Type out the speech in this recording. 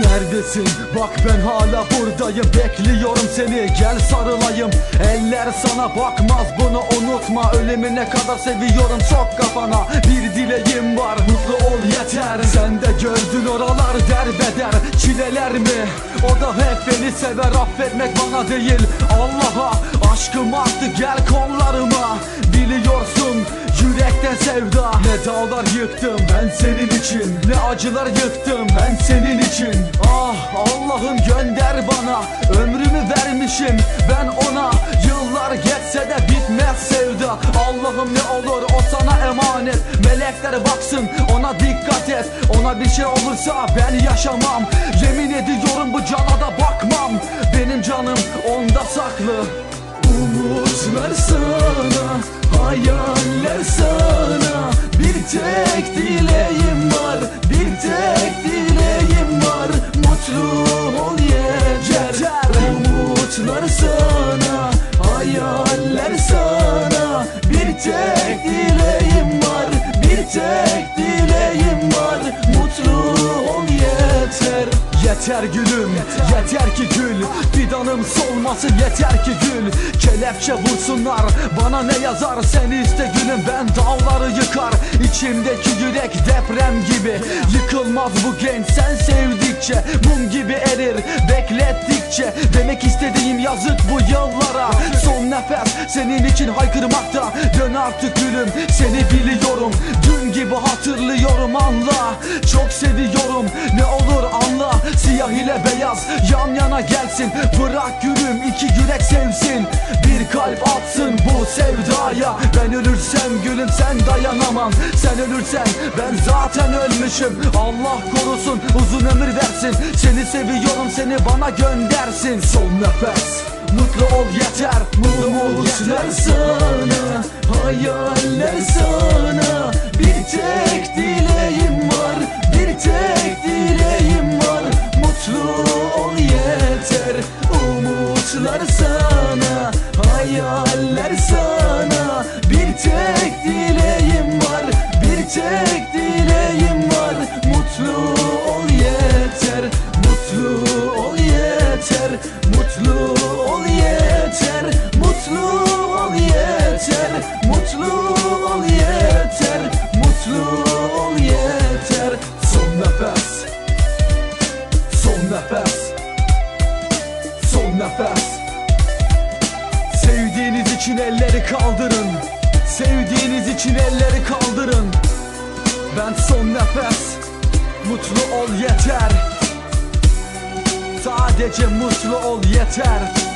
Neredesin? Bak ben hala buradayım Bekliyorum seni. Gel sarılayım Eller sana bakmaz. Bunu unutma Ölümüne kadar seviyorum. Çok kafana Bir dileğim var. Mutlu ol yeter. Sen de gördün oralar derbeder. Çileler mi? O da hep beni sever. Affetmek bana değil. Allah'a aşkım arttı gel kollarıma. Biliyorsun yürekten sevda Ne dağlar yıktım ben senin için. Ne acılar yıktım ben senin için. Ah Allah'ım gönder bana Ömrümü vermişim ben ona. Yıllar geçse de bitmez sevda. Allah'ım ne olur o sana emanet. Melekler baksın ona dikkat et. Ona bir şey olursa ben yaşamam. Yemin ediyorum bu cana da bakmam. Benim canım onda saklı. Umutlar sana, hayaller tek dileğim var, bir tek dileğim var. Mutlu ol yeter. Yeter gülüm, yeter ki gül. Fidanım solmasın yeter ki gül. Kelepçe vursunlar bana ne yazar? Sen iste gülüm ben dağları yıkar. İçimdeki yürek deprem gibi. Yıkılmaz bu genç sen sevdikçe Mum gibi erir. Beklettikçe Demek istediğim yazık bu yıllara. Son nefes senin için haykırmakta Dön artık gülüm. Seni biliyorum Dün gibi hatırlıyorum anla. Çok seviyorum ne olur anla. Siyah ile beyaz yan yana gelsin. Bırak gülüm iki yürek sevsin. Bir kalp atsın bu sevdaya. Ben ölürsem gülüm sen dayanamam. Sen ölürsen ben zaten ölmüşüm. Allah korusun uzun ömür versin. Seni seviyorum seni bana göndersin. Son nefes Mutlu ol yeter Mutlu ol yeter sana Hayaller sana nefes. Son nefes. Sevdiğiniz için elleri kaldırın. Sevdiğiniz için elleri kaldırın. Ben son nefes. Mutlu ol yeter. Sadece mutlu ol yeter